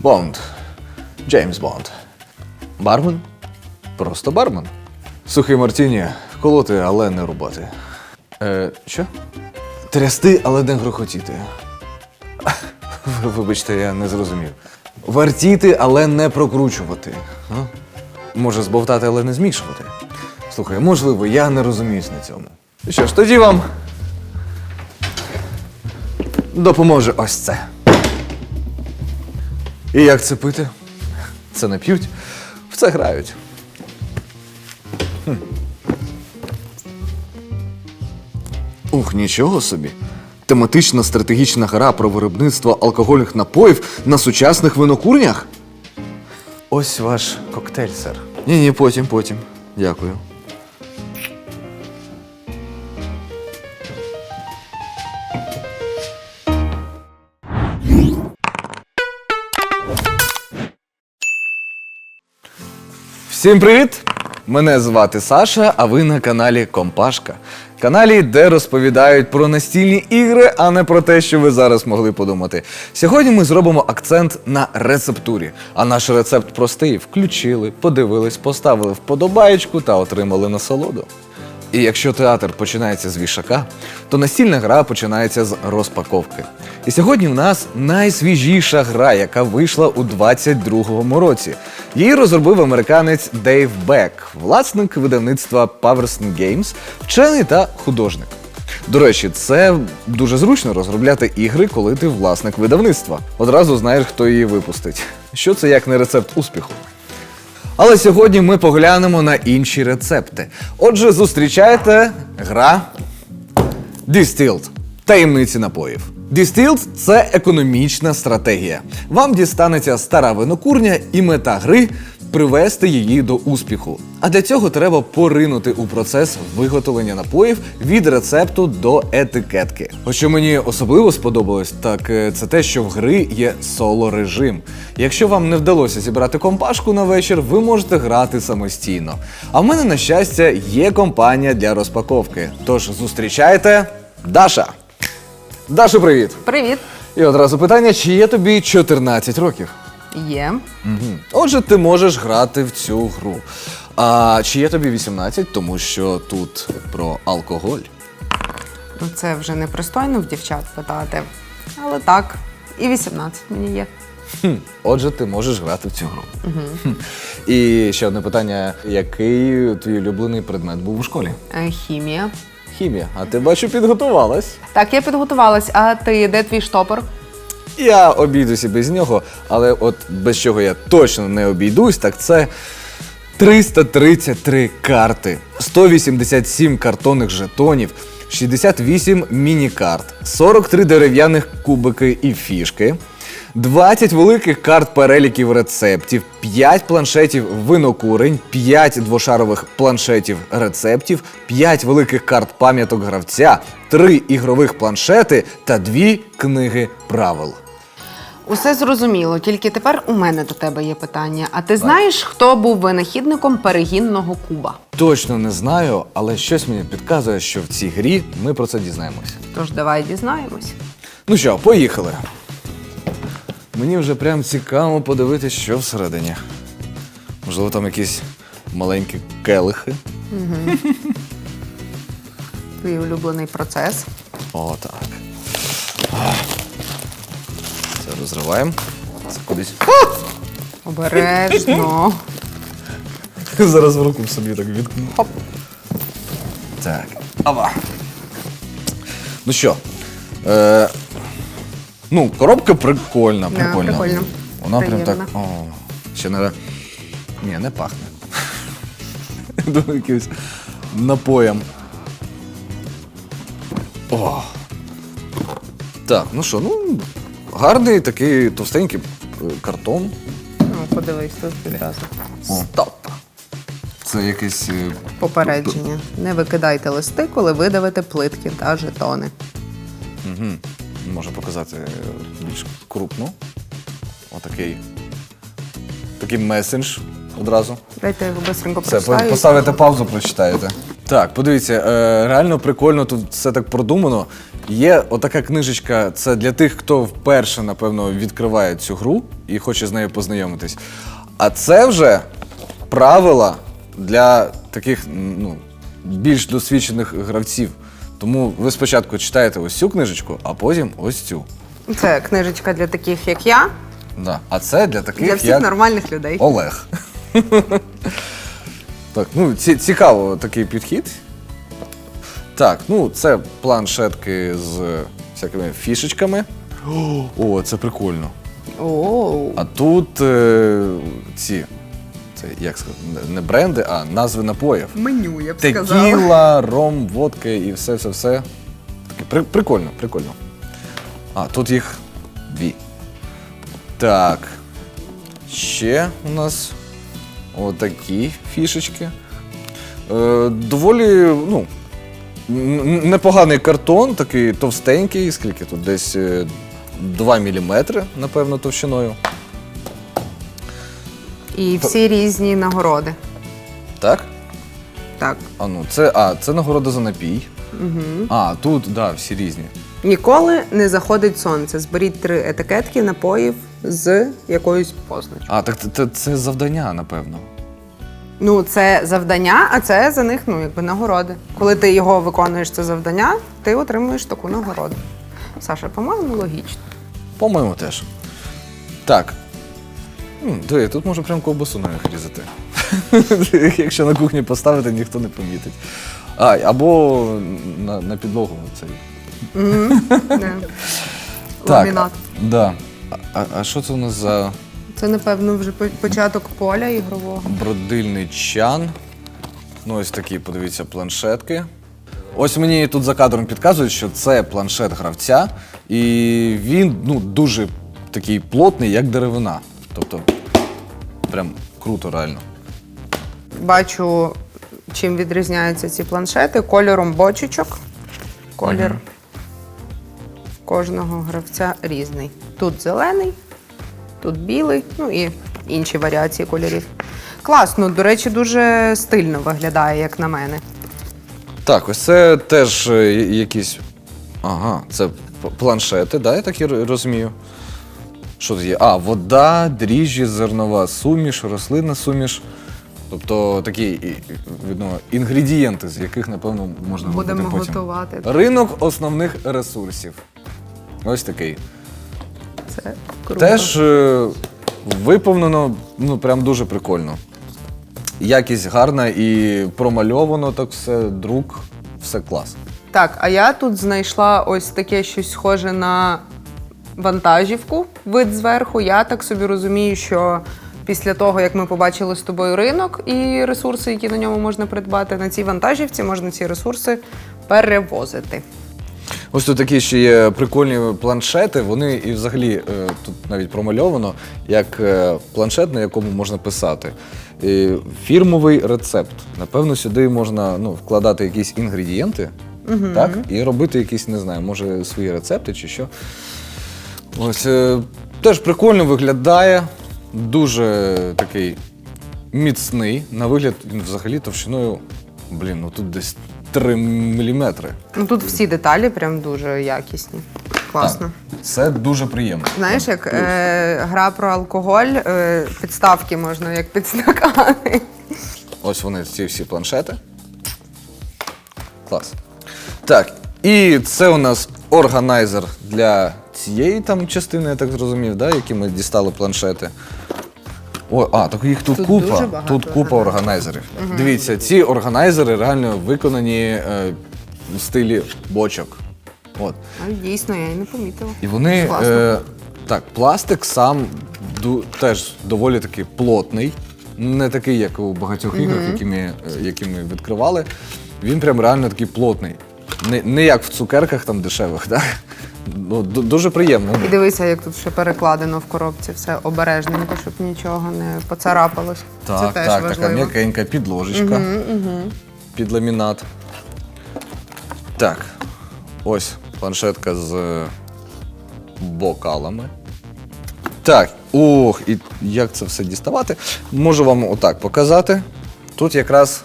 Бонд. Джеймс Бонд. Бармен? Просто бармен. Сухий Мартіні, колоти, але не рубати. Е, що? Трясти, але не грохотіти. Вибачте, я не зрозумів. Вертіти, але не прокручувати. А? Може, збовтати, але не змішувати. Слухай, можливо, я не розуміюсь на цьому. Що ж, тоді вам допоможе ось це. І як це пити? Це не п'ють, в це грають. Хм. Ух, нічого собі. Тематична стратегічна гра про виробництво алкогольних напоїв на сучасних винокурнях? Ось ваш коктейль, сер. Ні, ні, потім, потім. Дякую. Всім привіт! Мене звати Саша, а ви на каналі Компашка. Каналі, де розповідають про настільні ігри, а не про те, що ви зараз могли подумати. Сьогодні ми зробимо акцент на рецептурі. А наш рецепт простий: включили, подивились, поставили вподобаєчку та отримали насолоду. І якщо театр починається з вішака, то настільна гра починається з розпаковки. І сьогодні в нас найсвіжіша гра, яка вийшла у 22-му році. Її розробив американець Дейв Бек, власник видавництва Paverson Games, вчений та художник. До речі, це дуже зручно розробляти ігри, коли ти власник видавництва. Одразу знаєш, хто її випустить. Що це як не рецепт успіху? Але сьогодні ми поглянемо на інші рецепти. Отже, зустрічайте гра Distilled. Таємниці напоїв. Distilled – це економічна стратегія. Вам дістанеться стара винокурня і мета гри привести її до успіху. А для цього треба поринути у процес виготовлення напоїв від рецепту до етикетки. Ось що мені особливо сподобалось, так е, це те, що в гри є соло режим. Якщо вам не вдалося зібрати компашку на вечір, ви можете грати самостійно. А в мене, на щастя, є компанія для розпаковки. Тож зустрічайте Даша. Даша, привіт! Привіт! І одразу питання: чи є тобі 14 років? Є. Мгм. Отже, ти можеш грати в цю гру. А чи є тобі 18, тому що тут про алкоголь? Ну це вже непристойно в дівчат питати. Але так, і 18 мені є. Хм. Отже, ти можеш грати в цю гру. Хм. І ще одне питання: який твій улюблений предмет був у школі? Е, Хімія. Хімія. А ти бачу, підготувалась. Так, я підготувалась, а ти де твій штопор? Я обійдуся без нього, але от без чого я точно не обійдусь, так це 333 карти, 187 картонних жетонів, 68 міні-карт, 43 дерев'яних кубики і фішки. 20 великих карт переліків рецептів, 5 планшетів винокурень, 5 двошарових планшетів рецептів, 5 великих карт пам'яток гравця, 3 ігрових планшети та 2 книги правил. Усе зрозуміло, тільки тепер у мене до тебе є питання. А ти знаєш, хто був винахідником перегінного куба? Точно не знаю, але щось мені підказує, що в цій грі ми про це дізнаємося. Тож давай дізнаємось. Ну що, поїхали. Мені вже прям цікаво подивитися, що всередині. Можливо, там якісь маленькі келихи. Твій улюблений процес. О, так. Розриваємо. Це кудись. Обережно. Зараз в руку собі так відкну. Хоп. Так. Ава. Ну що? Е, ну, коробка прикольна, Да, прикольна. прикольно. Вона прям так. Приємно. О, ще не. Ні, не пахне. Думаю, якимось напоєм. О. Так, ну що, ну, гарний такий товстенький е, картон. Ну, подивись тут відразу. Стоп. Це якийсь. е, Попередження. Не викидайте листи, коли видавите плитки та жетони. Угу. Можу показати е, більш крупно. Отакий. Такий месендж одразу. Дайте я його бистренько Все, прочитаю. поставите паузу, прочитаєте. Так, подивіться, е, реально прикольно тут все так продумано. Є отака книжечка, це для тих, хто вперше, напевно, відкриває цю гру і хоче з нею познайомитись. А це вже правила для таких ну, більш досвідчених гравців. Тому ви спочатку читаєте ось цю книжечку, а потім ось цю. Це книжечка для таких, як я, Да. А це для таких, для всіх як нормальних людей. Олег. так, ну ці, цікаво такий підхід. Так, ну це планшетки з всякими фішечками. О, це прикольно. О, А тут е, ці. Це як сказати, не- не бренди, а назви напоїв. меню, я б сказала. Текіла, ром, водка і все, все, все. Таке при, прикольно, прикольно. А, тут їх дві. Так. Ще у нас отакі фішечки. Е, доволі, ну, н- непоганий картон, такий товстенький, скільки тут десь е, 2 мм, напевно, товщиною. І всі різні нагороди. Так? Так. А ну, це, а, це нагорода за напій. Угу. А, тут, так, да, всі різні. Ніколи не заходить сонце. Зберіть три етикетки напоїв з якоюсь позначкою. А, так це, це, завдання, напевно. Ну, це завдання, а це за них ну, якби нагороди. Коли ти його виконуєш це завдання, ти отримуєш таку нагороду. Саша, по-моєму, логічно. По-моєму, теж. Так. М, Диви, тут можна прям ковбасу на них різати. Якщо на кухні поставити, ніхто не помітить. А, або на, на підлогу цей. Ламінат. Да. А, а, а що це у нас за Це, напевно, вже по- початок поля ігрового. бродильний чан? Ну, ось такі, подивіться, планшетки. Ось мені тут за кадром підказують, що це планшет гравця, і він ну, дуже такий плотний, як деревина. Тобто, прям круто, реально. Бачу, чим відрізняються ці планшети. Кольором бочечок. Колір кожного гравця різний. Тут зелений, тут білий, ну і інші варіації кольорів. Класно, до речі, дуже стильно виглядає, як на мене. Так, ось це теж е, якісь. Ага, це планшети, да, я так і розумію. Що тут є? А, вода, дріжджі, зернова суміш, рослинна суміш. Тобто такі і, інгредієнти, з яких, напевно, можна Будемо робити потім. готувати. Ринок основних ресурсів. Ось такий. Це круто. Теж е, виповнено ну, прям дуже прикольно. Якість гарна і промальовано так все, друк, все клас. Так, а я тут знайшла ось таке щось схоже на вантажівку, вид зверху. Я так собі розумію, що після того, як ми побачили з тобою ринок і ресурси, які на ньому можна придбати, на цій вантажівці можна ці ресурси перевозити. Ось тут такі ще є прикольні планшети. Вони і взагалі е, тут навіть промальовано як е, планшет, на якому можна писати. І фірмовий рецепт. Напевно, сюди можна ну, вкладати якісь інгредієнти, так, і робити якісь, не знаю, може, свої рецепти чи що. Ось е, теж прикольно виглядає, дуже такий міцний. На вигляд він взагалі товщиною, блін, ну тут десь 3 міліметри. Ну тут всі деталі прям дуже якісні. Класно. Так, Це дуже приємно. Знаєш, як е, гра про алкоголь, е, підставки можна як під стакани. Ось вони, ці всі планшети. Клас. Так, і це у нас органайзер для цієї там частини, я так зрозумів, да, які ми дістали планшети. О, а, так їх тут, Тут купа. Тут купа органайзерів. Дивіться, ці органайзери реально виконані е, в стилі бочок. От. А, дійсно, я і не помітила. І вони. Класно. Е, так, пластик сам ду, теж доволі таки плотний, не такий, як у багатьох іграх, які ми, е, які ми відкривали. Він прям реально такий плотний. Не, не як в цукерках там дешевих, так? Ну, ду- дуже приємно. І дивися, як тут ще перекладено в коробці, все обережненько, щоб нічого не поцарапалось. Так, Це теж так, важливо. така м'якенька підложечка під ламінат. Так, ось планшетка з е, бокалами. Так, ох, і як це все діставати? Можу вам отак показати. Тут якраз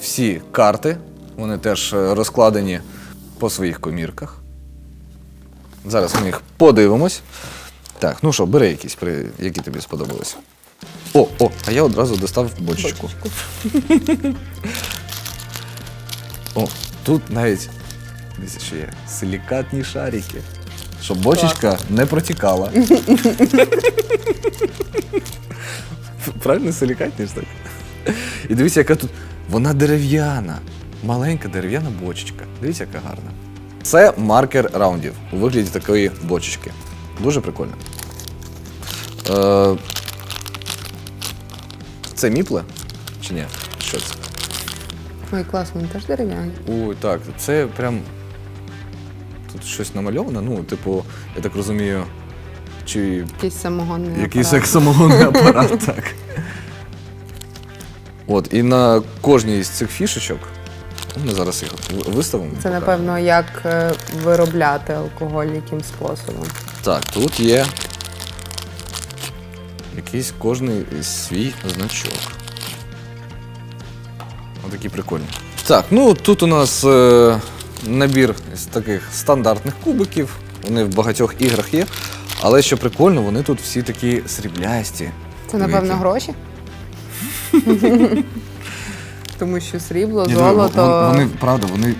всі карти Вони теж е, розкладені по своїх комірках. Зараз ми їх подивимось. Так, ну що, бери якісь, при- які тобі сподобалися. О, о, а я одразу достав бочечку. О, тут навіть дивіться, що є силікатні шарики. Щоб бочечка не протікала. Правильно, силікатні ж так? І дивіться, яка тут. Вона дерев'яна. Маленька дерев'яна бочечка. Дивіться, яка гарна. Це маркер раундів у вигляді такої бочечки. Дуже прикольно. Е, це міпле? Чи ні? Що це? Ой, класно, вони теж дерев'яні. Ой, так, це прям. Тут щось намальовано. Ну, типу, я так розумію, чи Якийсь самогонний якийсь апарат. самогонний апарат, так. От, і на кожній з цих фішечок. Ну, Ми зараз їх виставимо. Це, напевно, як е, виробляти алкоголь, яким способом. Так, тут є якийсь кожний свій значок. Отакі прикольні. Так, ну тут у нас е, набір з таких стандартних кубиків. Вони в багатьох іграх є. Але що прикольно, вони тут всі такі сріблясті. Це, напевно, гроші. Тому що срібло, Ні, ну, золото. вон- Вони, правда, вони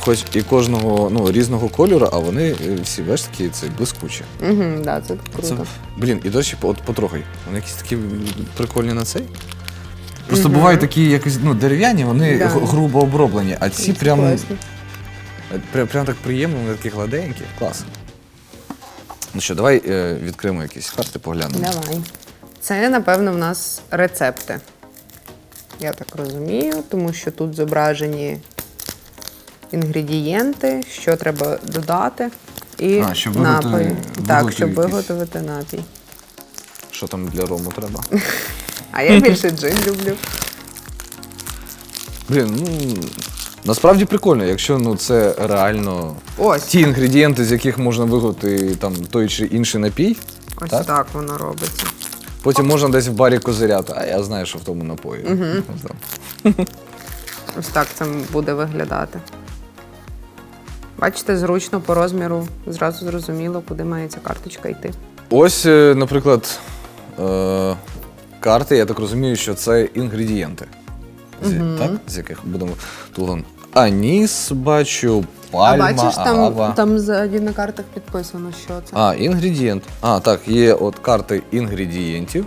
хоч і кожного ну, різного кольору, а вони е, всі бачиш, такі це блискучі. Угу, да, це круто. Це, блін, і досі от потрогай. Вони якісь такі прикольні на цей. Просто бувають такі якось ну, дерев'яні, вони Да. г- грубо оброблені, а ці Це прям, класно. прям, прям так приємно, вони такі гладенькі. Клас. Ну що, давай е, відкриємо якісь карти, поглянемо. Давай. Це, напевно, в нас рецепти. Я так розумію, тому що тут зображені інгредієнти, що треба додати. І А, щоб виготовити- напої. виготовити Так, щоб якийсь. виготовити напій. Що там для рому треба? А я більше джин люблю. Блін, ну насправді прикольно, якщо ну, це реально Ось. ті інгредієнти, з яких можна виготовити там той чи інший напій. Ось Так? так, воно робиться. Потім можна десь в барі козиряти, а я знаю, що в тому напої. Ось так це буде виглядати. Бачите, зручно по розміру, зразу зрозуміло, куди має ця карточка йти. Ось, е, наприклад, е, карти, я так розумію, що це інгредієнти. З, так? З яких будемо тут вон аніс, бачу, пальма, а бачиш, там, агава. там ззаді на картах підписано, що це. А, інгредієнт. А, так, є от карти інгредієнтів.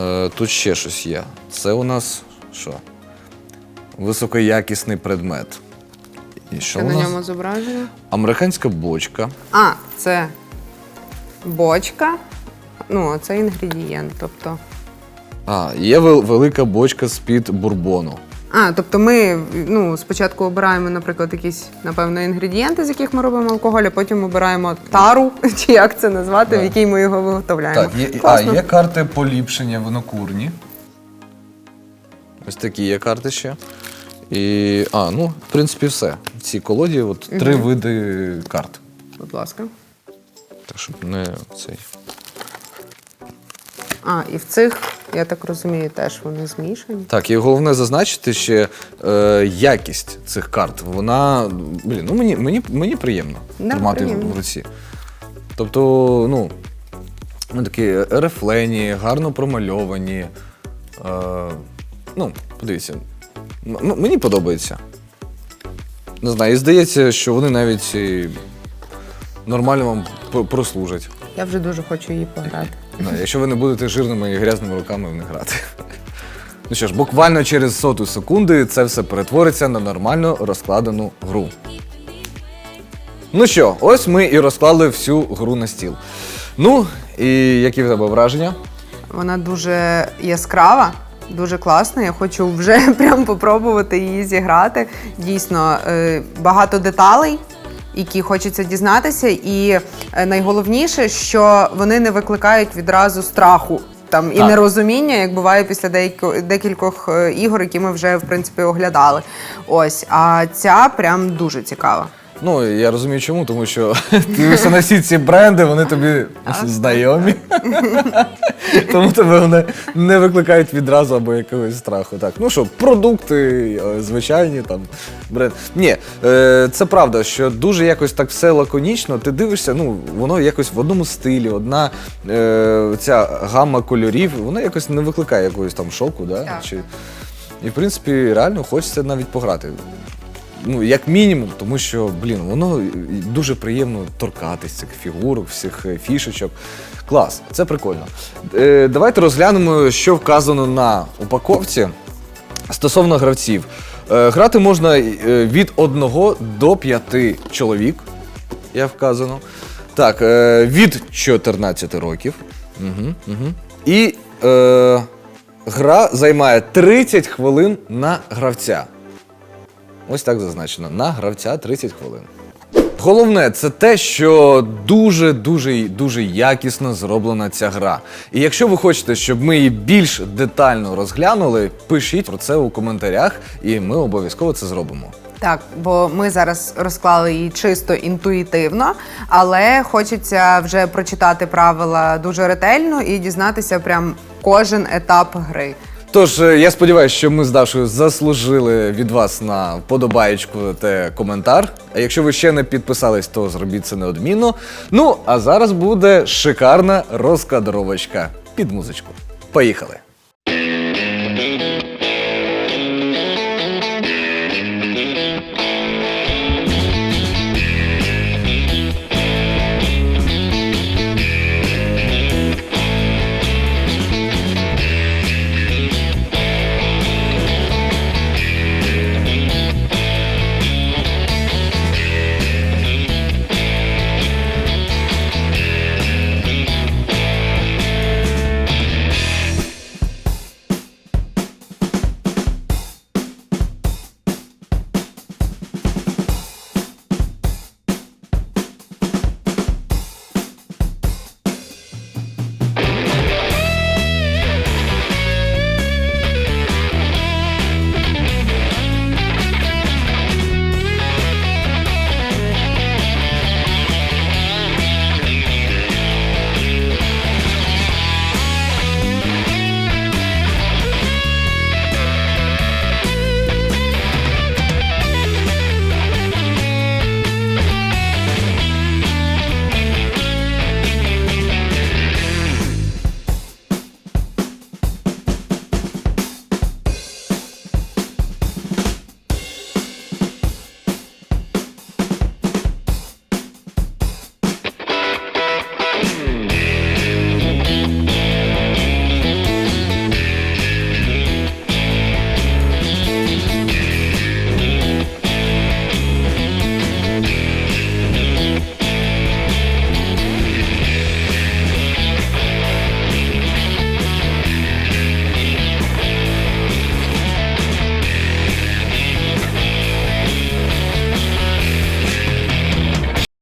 Е, тут ще щось є. Це у нас що? Високоякісний предмет. І що Що у на нас? ньому зображено? Американська бочка. А, це бочка. Ну, а це інгредієнт. Тобто. А, є вел- велика бочка з-під бурбону. А, тобто ми ну, спочатку обираємо, наприклад, якісь, напевно, інгредієнти, з яких ми робимо алкоголь, а потім обираємо тару, чи як це назвати, в якій ми його виготовляємо. Так, є, а, Класно. є карти поліпшення винокурні. Ось такі є карти ще. І, а, ну, в принципі, все. В цій колоді от три види карт. Будь ласка. Так, щоб не цей. А, і в цих, я так розумію, теж вони змішані. Так, і головне зазначити ще е, якість цих карт. Вона, блін, ну мені, мені, мені приємно Да, тримати в- приємно. в руці. Тобто, ну, вони такі рефлені, гарно промальовані. Е, ну, подивіться, м- м- мені подобається. Не знаю, і здається, що вони навіть і нормально вам п- прослужать. Я вже дуже хочу її пограти. Да, якщо ви не будете жирними і грязними руками в них грати. Ну що ж, буквально через соту секунди це все перетвориться на нормально розкладену гру. Ну що, ось ми і розклали всю гру на стіл. Ну, і які в тебе враження? Вона дуже яскрава, дуже класна. Я хочу вже прям попробувати її зіграти. Дійсно, е, багато деталей, які хочеться дізнатися. І е, найголовніше, що вони не викликають відразу страху. Там і Так. нерозуміння, як буває після деяких декількох е, ігор, які ми вже в принципі оглядали. Ось, а ця прям дуже цікава. Ну, я розумію чому, тому що ти дивишся на всі ці бренди, вони тобі знайомі. Тому тебе вони не викликають відразу або якогось страху. Так, ну що, продукти, е, звичайні там бренд. Ні, е, це правда, що дуже якось так все лаконічно. Ти дивишся, ну воно якось в одному стилі, одна е, ця гамма кольорів, вона якось не викликає якогось там шоку, да? Так. Чи... І в принципі, реально хочеться навіть пограти. Ну, як мінімум, тому що, блін, воно дуже приємно торкатись цих фігурок, всіх е, фішечок. Клас, це прикольно. Е, давайте розглянемо, що вказано на упаковці стосовно гравців. Е, грати можна е, від 1 до 5 чоловік, як вказано. Так, е, від 14 років. Угу, угу. І е, гра займає 30 хвилин на гравця. Ось так зазначено. На гравця 30 хвилин. Головне, це те, що дуже дуже дуже якісно зроблена ця гра. І якщо ви хочете, щоб ми її більш детально розглянули, пишіть про це у коментарях, і ми обов'язково це зробимо. Так, бо ми зараз розклали її чисто інтуїтивно, але хочеться вже прочитати правила дуже ретельно і дізнатися прям кожен етап гри. Тож е, я сподіваюся, що ми з Дашою заслужили від вас на подобаєчку та коментар. А якщо ви ще не підписались, то зробіть це неодмінно. Ну а зараз буде шикарна розкадровочка під музичку. Поїхали!